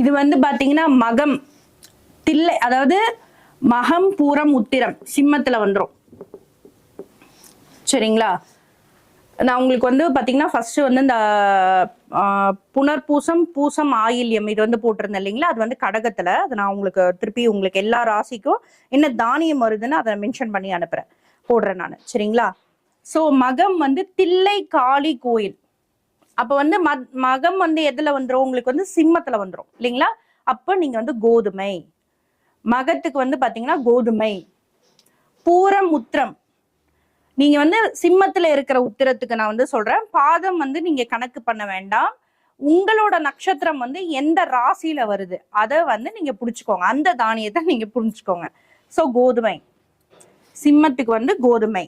இது வந்து பாத்தீங்கன்னா மகம் தில்லை அதாவது மகம் பூரம் உத்திரம் சிம்மத்துல வந்துடும் சரிங்களா? நான் உங்களுக்கு வந்து பாத்தீங்கன்னா ஃபர்ஸ்ட் வந்து இந்த புனர்பூசம் பூசம் ஆயில்யம் இது வந்து போட்டிருந்தேன் இல்லைங்களா? அது வந்து கடகத்துல. அது நான் உங்களுக்கு திருப்பி உங்களுக்கு எல்லா ராசிக்கும் என்ன தானியம் வருதுன்னு அதை மென்ஷன் பண்ணி அனுப்புறேன். போடுறேன் நான். சரிங்களா? ஸோ மகம் வந்து தில்லை காளி கோயில். அப்போ வந்து மகம் வந்து எதுல வந்துடும் உங்களுக்கு வந்து சிம்மத்துல வந்துடும் இல்லைங்களா? அப்போ நீங்க வந்து கோதுமை. மகத்துக்கு வந்து பாத்தீங்கன்னா கோதுமை. பூரம் உத்திரம். நீங்க வந்து சிம்மத்துல இருக்கிற உத்திரத்துக்கு நான் வந்து சொல்றேன். பாதம் வந்து நீங்க கணக்கு பண்ண வேண்டாம். உங்களோட நட்சத்திரம் வந்து எந்த ராசியில வருது? அதை வந்து நீங்க புடிச்சுக்கோங்க. அந்த தானியத்தை நீங்க புரிஞ்சுக்கோங்க. சோ கோதுமை. சிம்மத்துக்கு வந்து கோதுமை.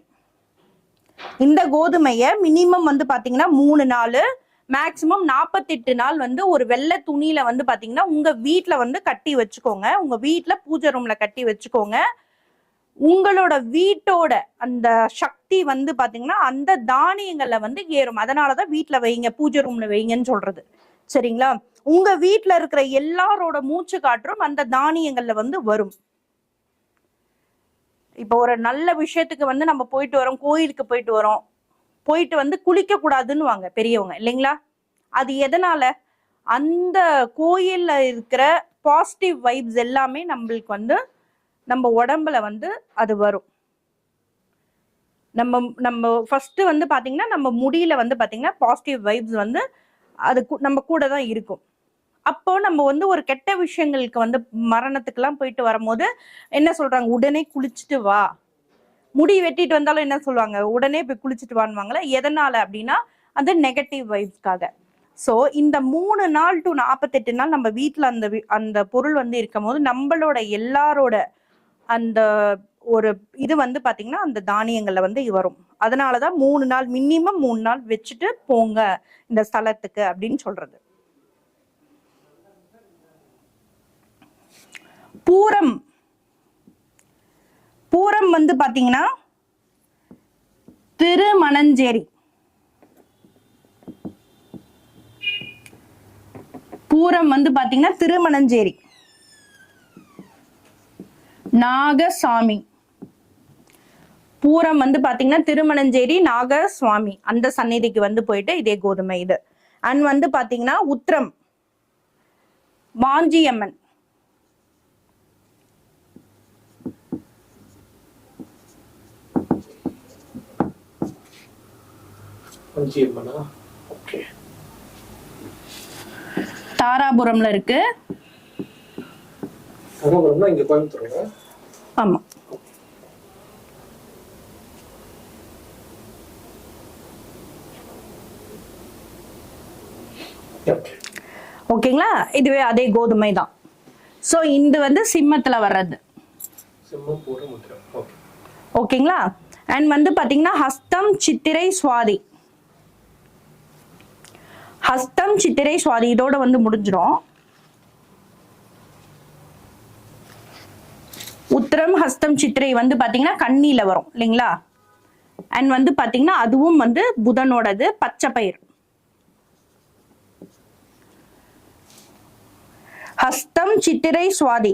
இந்த கோதுமையை மினிமம் வந்து பாத்தீங்கன்னா மூணு நாள் மேக்சிமம் நாற்பத்தெட்டு நாள் வந்து ஒரு வெள்ளை துணியில வந்து பாத்தீங்கன்னா உங்க வீட்டில் வந்து கட்டி வச்சுக்கோங்க. உங்க வீட்டில் பூஜை ரூம்ல கட்டி வச்சுக்கோங்க. உங்களோட வீட்டோட அந்த சக்தி வந்து பாத்தீங்கன்னா அந்த தானியங்கள்ல வந்து ஏறும். அதனாலதான் வீட்ல வைங்க பூஜை ரூம்ல வைங்கன்னு சொல்றது. சரிங்களா? உங்க வீட்டில் இருக்கிற எல்லாரோட மூச்சு காற்றும் அந்த தானியங்கள்ல வந்து வரும். இப்போ ஒரு நல்ல விஷயத்துக்கு வந்து நம்ம போயிட்டு வரோம் கோயிலுக்கு போயிட்டு வரோம். போயிட்டு வந்து குளிக்க கூடாதுன்னு வாங்க பெரியவங்க இல்லைங்களா? அது எதனால? அந்த கோயில்ல இருக்கிற பாசிட்டிவ் வைப்ஸ் எல்லாமே நம்மளுக்கு வந்து நம்ம உடம்புல வந்து அது வரும். நம்ம நம்ம ஃபர்ஸ்ட் வந்து பாத்தீங்கன்னா நம்ம முடியில வந்து பாத்தீங்கன்னா பாசிட்டிவ் வைப்ஸ் வந்து அது நம்ம கூட தான் இருக்கும். அப்போ நம்ம வந்து ஒரு கெட்ட விஷயங்களுக்கு வந்து மரணத்துக்கெல்லாம் போயிட்டு வரும்போது என்ன சொல்றாங்க? உடனே குளிச்சுட்டு வா. முடி வெட்டிட்டு வந்தாலும் என்ன சொல்லுவாங்க? உடனே போய் குளிச்சுட்டு வான்வாங்களே எதனால? அப்படின்னா அந்த நெகட்டிவ் வைப்ஸ்க்காக ஸோ இந்த மூணு நாள் டு நாற்பத்தெட்டு நாள் நம்ம வீட்டில் அந்த அந்த பொருள் வந்து இருக்கும் போது நம்மளோட எல்லாரோட அந்த ஒரு இது வந்து பார்த்தீங்கன்னா அந்த தானியங்களில் வந்து வரும். அதனாலதான் மூணு நாள் மினிமம் மூணு நாள் வச்சுட்டு போங்க இந்த ஸ்தலத்துக்கு அப்படின்னு சொல்றது. பூரம். பூரம் வந்து பாத்தீங்கன்னா திருமணஞ்சேரி. பூரம் வந்து பாத்தீங்கன்னா திருமணஞ்சேரி. நாகசாமி. பூரம் வந்து பாத்தீங்கன்னா திருமணஞ்சேரி நாகசுவாமி. அந்த சந்நிதிக்கு வந்து போயிட்டு இதே கோதுமை இது. அண்ட் வந்து பாத்தீங்கன்னா உத்திரம். வாஞ்சியம்மன். அஞ்சு எம்மனா ஓகே. தாராபுரம்ல இருக்கு. தகவல்னா இங்க கோயம்புத்தூருங்க? ஆமா. ஓகே. ஓகேங்களா? இதுவே அதே கோதுமை தான். ஸோ இது வந்து சிம்மத்துல வர்றது. ஓகேங்களா? அண்ட் வந்து பாத்தீங்கன்னா ஹஸ்தம் சித்திரை சுவாதி. ஹஸ்தம் சித்திரை சுவாதி இதோட வந்து முடிஞ்சிடும். உத்திரம் ஹஸ்தம் சித்திரை வந்து பாத்தீங்கன்னா கண்ணியில வரும் இல்லைங்களா? அண்ட் வந்து பாத்தீங்கன்னா அதுவும் வந்து புதனோடது பச்சை பயிர். ஹஸ்தம் சித்திரை சுவாதி.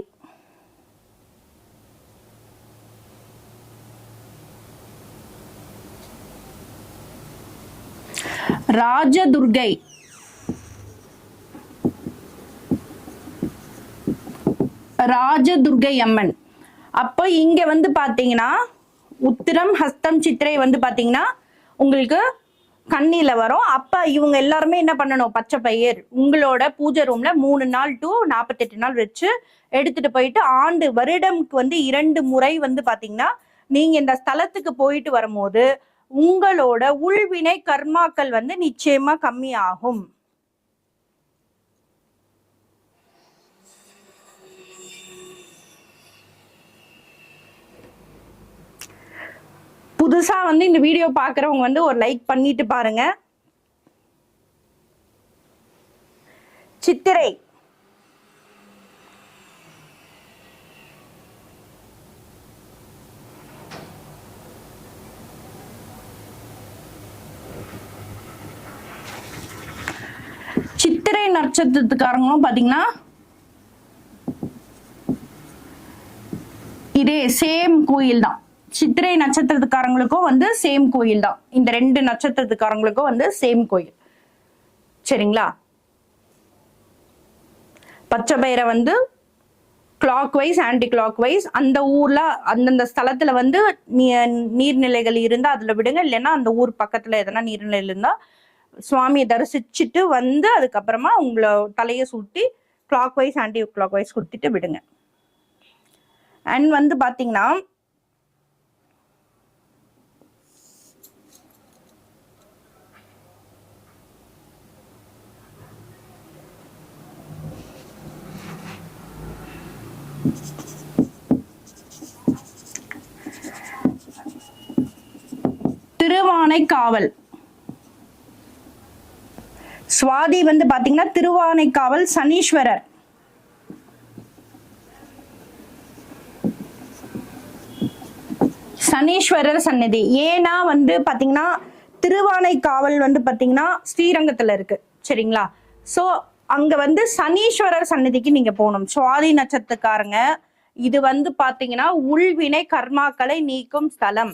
ராஜதுர்கை. ராஜதுர்கை அம்மன் அப்போ இங்க வந்து பாத்தீங்கன்னா உத்திரம் ஹஸ்தம் சித்திரை வந்து பாத்தீங்கன்னா உங்களுக்கு கண்ணில வரும். அப்ப இவங்க எல்லாருமே என்ன பண்ணணும்? பச்சை பயிர். உங்களோட பூஜை ரூம்ல மூணு நாள் டு நாற்பத்தெட்டு நாள் வச்சு எடுத்துட்டு போயிட்டு ஆண்டு வருடம்க்கு வந்து இரண்டு முறை வந்து பாத்தீங்கன்னா நீங்க இந்த ஸ்தலத்துக்கு போயிட்டு வரும்போது உங்களோட உள்வினை கர்மாக்கள் வந்து நிச்சயமா கம்மி புதுசா வந்து இந்த வீடியோ பார்க்குறவங்க வந்து ஒரு லைக் பண்ணிட்டு பாருங்க. சித்திரை. சித்திரை நட்சத்திரத்துக்காரங்களும் பாத்தீங்கன்னா இதே சேம் கோயில் தான் சித்திரை நட்சத்திரத்துக்காரங்களுக்கும் வந்து சேம் கோயில் தான். இந்த ரெண்டு நட்சத்திரத்துக்காரங்களுக்கும் வந்து சேம் கோயில். சரிங்களா? பச்சை பயிரை வந்து clockwise anticlockwise அந்த ஊர்ல அந்தந்த ஸ்தலத்துல வந்து நீ- நீர்நிலைகள் இருந்தா அதுல விடுங்க. இல்லைன்னா அந்த ஊர் பக்கத்துல எதனா நீர்நிலை இருந்தா சுவாமியை தரிசிச்சுட்டு வந்து அதுக்கப்புறமா உங்களை தலையை சுட்டி clockwise anticlockwise கொடுத்துட்டு விடுங்க. அண்ட் வந்து பாத்தீங்கன்னா திருவானைக்காவல். சுவாதி வந்து பாத்தீங்கன்னா திருவானைக்காவல் சனீஸ்வரர். சனீஸ்வரர் சன்னதி ஏன்னா வந்து பாத்தீங்கன்னா திருவானைக்காவல் வந்து பாத்தீங்கன்னா ஸ்ரீரங்கத்துல இருக்கு. சரிங்களா? சோ அங்க வந்து சனீஸ்வரர் சன்னதிக்கு நீங்க போகணும். சுவாதி நட்சத்திரக்காரங்க இது வந்து பாத்தீங்கன்னா உள்வினை கர்மாக்களை நீக்கும் ஸ்தலம்.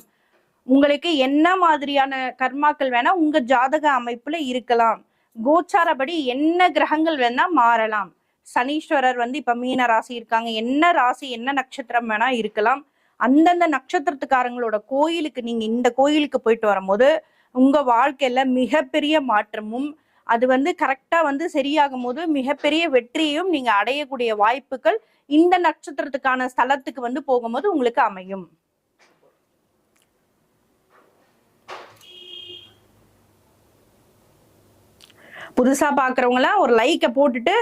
உங்களுக்கு என்ன மாதிரியான கர்மாக்கள் வேணா உங்க ஜாதக அமைப்புல இருக்கலாம். கோச்சாரப்படி என்ன கிரகங்கள் வேணா மாறலாம். சனீஸ்வரர் வந்து இப்ப மீன ராசி இருக்காங்க. என்ன ராசி என்ன நட்சத்திரம் வேணா இருக்கலாம். அந்தந்த நட்சத்திரத்துக்காரங்களோட கோயிலுக்கு நீங்க இந்த கோயிலுக்கு போயிட்டு வரும்போது உங்க வாழ்க்கையில மிகப்பெரிய மாற்றமும் அது வந்து கரெக்டா வந்து சரியாகும் போது மிகப்பெரிய வெற்றியையும் நீங்க அடையக்கூடிய வாய்ப்புகள் இந்த நட்சத்திரத்துக்கான ஸ்தலத்துக்கு வந்து போகும்போது உங்களுக்கு அமையும். புதுசா பாக்குறவங்களாம் ஒரு லைக்கை போட்டுட்டு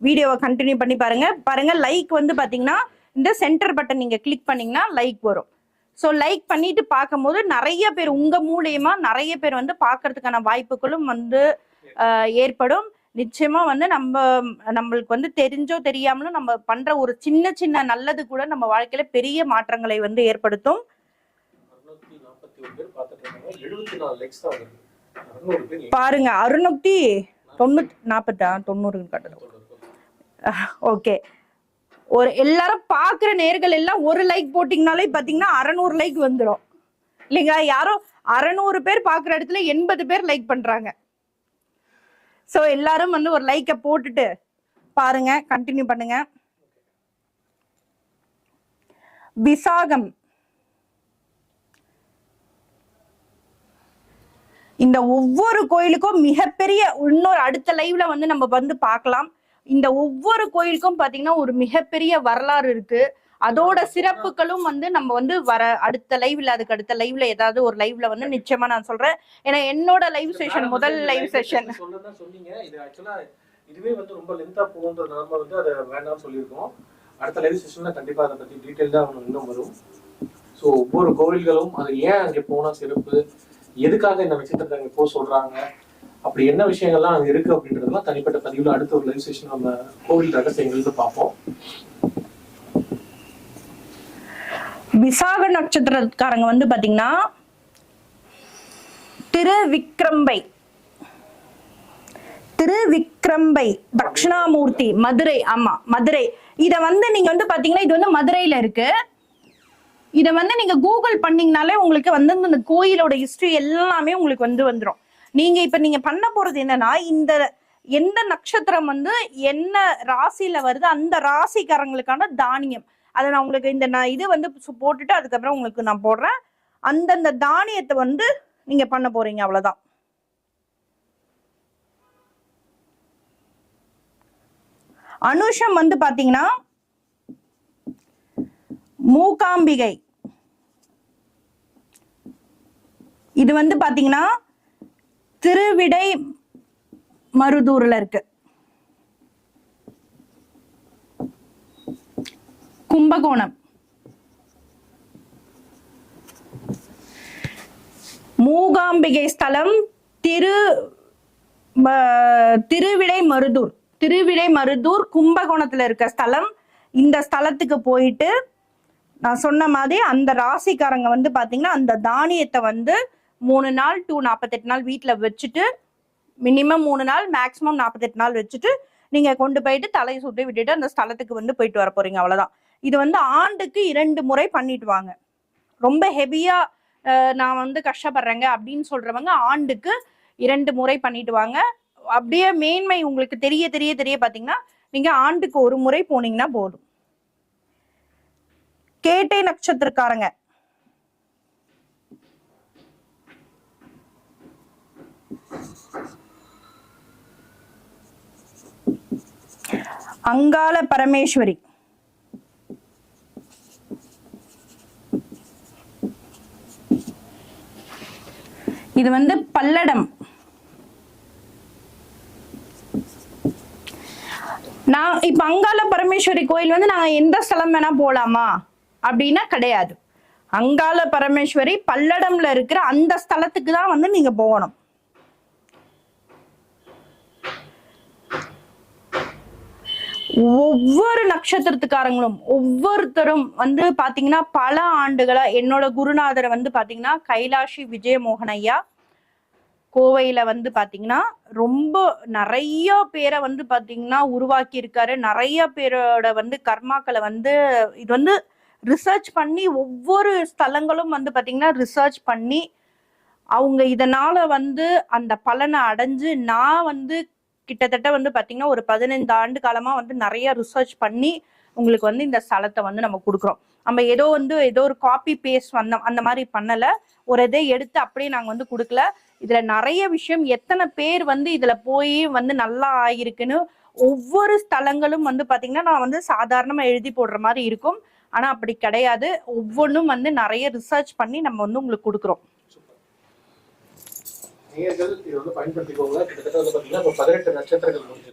வீடியோவை கண்டினியூ பண்ணி பாருங்க. பாருங்க லைக் வந்து பாத்தீங்கன்னா இந்த சென்டர் பட்டன் நீங்க கிளிக் பண்ணீங்கன்னா லைக் வரும். ஸோ லைக் பண்ணிட்டு பார்க்கும்போது நிறைய பேர் உங்க மூலியமா நிறைய பேர் வந்து பார்க்கறதுக்கான வாய்ப்புகளும் வந்து ஏற்படும். நிச்சயமா வந்து நம்ம நம்மளுக்கு வந்து தெரிஞ்சோ தெரியாமலும் நம்ம பண்ற ஒரு சின்ன சின்ன நல்லது கூட நம்ம வாழ்க்கையில பெரிய மாற்றங்களை வந்து ஏற்படுத்தும். பாருங்க அறுநூத்தி தொண்ணூத்தி நாற்பத்தா தொண்ணூறு கட்டணும் ஓகே. ஒரு எல்லாரும் பாக்குற நேர்கள் எல்லாம் ஒரு லைக் போட்டீங்கனாலே பாத்தீங்கன்னா அறநூறு லைக் வந்துடும் இல்லைங்க யாரோ அறநூறு பேர் பாக்குற இடத்துல எண்பது பேர் லைக் பண்றாங்க. சோ எல்லாரும் வந்து ஒரு லைக்கை போட்டுட்டு பாருங்க கண்டினியூ பண்ணுங்க. விசாகம். இந்த ஒவ்வொரு கோயிலுக்கும் மிகப்பெரிய இன்னொரு அடுத்த லைவ்ல வந்து நம்ம வந்து பார்க்கலாம். இந்த ஒவ்வொரு கோயிலுக்கும் பாத்தீங்கன்னா ஒரு மிகப்பெரிய வரலாறு இருக்கு. அதோட சிறப்புகளும் வந்து நம்ம வந்து வர அடுத்த லைவ்ல அதுக்கு அடுத்த லைவ்ல ஏதாவது ஒரு லைவ்ல வந்து நிச்சயமா நான் சொல்றேன். ஏன்னா என்னோட லைவ் செஷன் முதல் லைவ் செஷன் சொன்னீங்க. இது ஆக்சுவலா இதுவே வந்து ரொம்ப லென்த்தா போகுன்றதுனால வந்து அதை வேண்டாம்னு சொல்லியிருக்கோம். அடுத்த லைவ் செஷன்ல கண்டிப்பா அதை பத்தி டீட்டெயில்டா இன்னும் வரும். ஸோ ஒவ்வொரு கோவில்களும் அது ஏன் அங்கே போனா சிறப்பு? எதுக்காக இந்த நட்சத்திரத்தை அங்கே போக சொல்றாங்க? அப்படி என்ன விஷயங்கள்லாம் அங்க இருக்கு அப்படின்றதெல்லாம் தனிப்பட்ட பதிவுல அடுத்த ஒரு லைவ் செஷன் நம்ம கோவில் ரகசியங்கள்னு பார்ப்போம். விசாக நட்சத்திரக்காரங்க வந்து பாத்தீங்கன்னா திருவிக்ரம்பை திருவிக்ரம்பை தட்சிணாமூர்த்தி மதுரை ஆமா மதுரை. இத வந்து நீங்க வந்து பாத்தீங்கன்னா இது வந்து மதுரையில இருக்கு. இத வந்து நீங்க கூகுள் பண்ணீங்கனாலே உங்களுக்கு வந்து இந்த கோயிலோட ஹிஸ்டரி எல்லாமே உங்களுக்கு வந்து வந்துடும் நீங்க இப்ப நீங்க பண்ண போறது என்னன்னா இந்த எந்த நட்சத்திரம் வந்து என்ன ராசியில வருது அந்த ராசிக்காரங்களுக்கான தானியம். அதை நான் உங்களுக்கு இந்த நான் இது வந்து போட்டுட்டு அதுக்கப்புறம் உங்களுக்கு நான் போடுறேன். அந்தந்த தானியத்தை வந்து நீங்க பண்ண போறீங்க அவ்வளவுதான். அனுஷம் வந்து பாத்தீங்கன்னா மூகாம்பிகை இது வந்து பாத்தீங்கன்னா திருவிடை மருதூர்ல இருக்கு. கும்பகோணம். மூகாம்பிகை ஸ்தலம் திரு திருவிடை மருதூர். திருவிடை மருதூர் கும்பகோணத்துல இருக்க ஸ்தலம். இந்த ஸ்தலத்துக்கு போயிட்டு நான் சொன்ன மாதிரி அந்த ராசிக்காரங்க வந்து பாத்தீங்கன்னா அந்த தானியத்தை வந்து மூணு நாள் டூ நாற்பத்தெட்டு நாள் வீட்டில் வச்சுட்டு மினிமம் மூணு நாள் மேக்ஸிமம் நாற்பத்தெட்டு நாள் வச்சுட்டு நீங்கள் கொண்டு போயிட்டு தலையை சுட்டு விட்டுட்டு அந்த ஸ்தலத்துக்கு வந்து போயிட்டு வர போறீங்க. அவ்வளோதான் இது வந்து ஆண்டுக்கு இரண்டு முறை பண்ணிடுவாங்க. ரொம்ப ஹெவியா நான் வந்து கஷ்டப்படுறேங்க அப்படின்னு சொல்றவங்க ஆண்டுக்கு இரண்டு முறை பண்ணிடுவாங்க. அப்படியே மேன்மை உங்களுக்கு தெரிய தெரிய தெரிய பாத்தீங்கன்னா நீங்க ஆண்டுக்கு ஒரு முறை போனீங்கன்னா போதும். கேட்டை நட்சத்திரக்காரங்க. அங்காள பரமேஸ்வரி. இது வந்து பல்லடம். நான் இப்ப அங்காள பரமேஸ்வரி கோயில் வந்து நாங்க எந்த ஸ்தலம் வேணா போலாமா? அப்படின்னா கிடையாது. அங்காள பரமேஸ்வரி பல்லடம்ல இருக்கிற அந்த ஸ்தலத்துக்கு தான் வந்து நீங்க போகணும். ஒவ்வொரு நட்சத்திரத்துக்காரங்களும் ஒவ்வொருத்தரும் வந்து பாத்தீங்கன்னா பல ஆண்டுகளா என்னோட குருநாதரை வந்து பாத்தீங்கன்னா கைலாஷி விஜயமோகன் ஐயா கோவையில வந்து பாத்தீங்கன்னா ரொம்ப நிறைய பேரை வந்து பாத்தீங்கன்னா உருவாக்கி இருக்காரு நிறைய பேரோட வந்து கர்மாக்களை வந்து இது வந்து ரிசர்ச் பண்ணி ஒவ்வொரு ஸ்தலங்களும் வந்து பாத்தீங்கன்னா ரிசர்ச் பண்ணி அவங்க இதனால வந்து அந்த பலனை அடைஞ்சு நான் வந்து கிட்டத்தட்ட வந்து பாத்தீங்கன்னா ஒரு பதினைந்து ஆண்டு காலமா வந்து நிறைய ரிசர்ச் பண்ணி உங்களுக்கு வந்து இந்த ஸ்தலத்தை வந்து நம்ம கொடுக்குறோம். நம்ம ஏதோ வந்து ஏதோ ஒரு காப்பி பேஸ்ட் வந்த அந்த மாதிரி பண்ணல. ஒரு இதை எடுத்து அப்படியே நாங்க வந்து கொடுக்கல. இதுல நிறைய விஷயம் எத்தனை பேர் வந்து இதுல போய் வந்து நல்லா ஆயிருக்குன்னு ஒவ்வொரு ஸ்தலங்களும் வந்து பாத்தீங்கன்னா நான் வந்து சாதாரணமா எழுதி போடுற மாதிரி இருக்கும். ஆனா அப்படி கிடையாது. ஒவ்வொன்றும் வந்து நிறைய ரிசர்ச் பண்ணி நம்ம வந்து உங்களுக்கு கொடுக்குறோம். நேயர்கள் இது வந்து பயன்படுத்திக்கோங்க. கிட்டத்தட்ட வந்து பாத்தீங்கன்னா இப்போ பதினெட்டு நட்சத்திரங்கள் முடிஞ்சு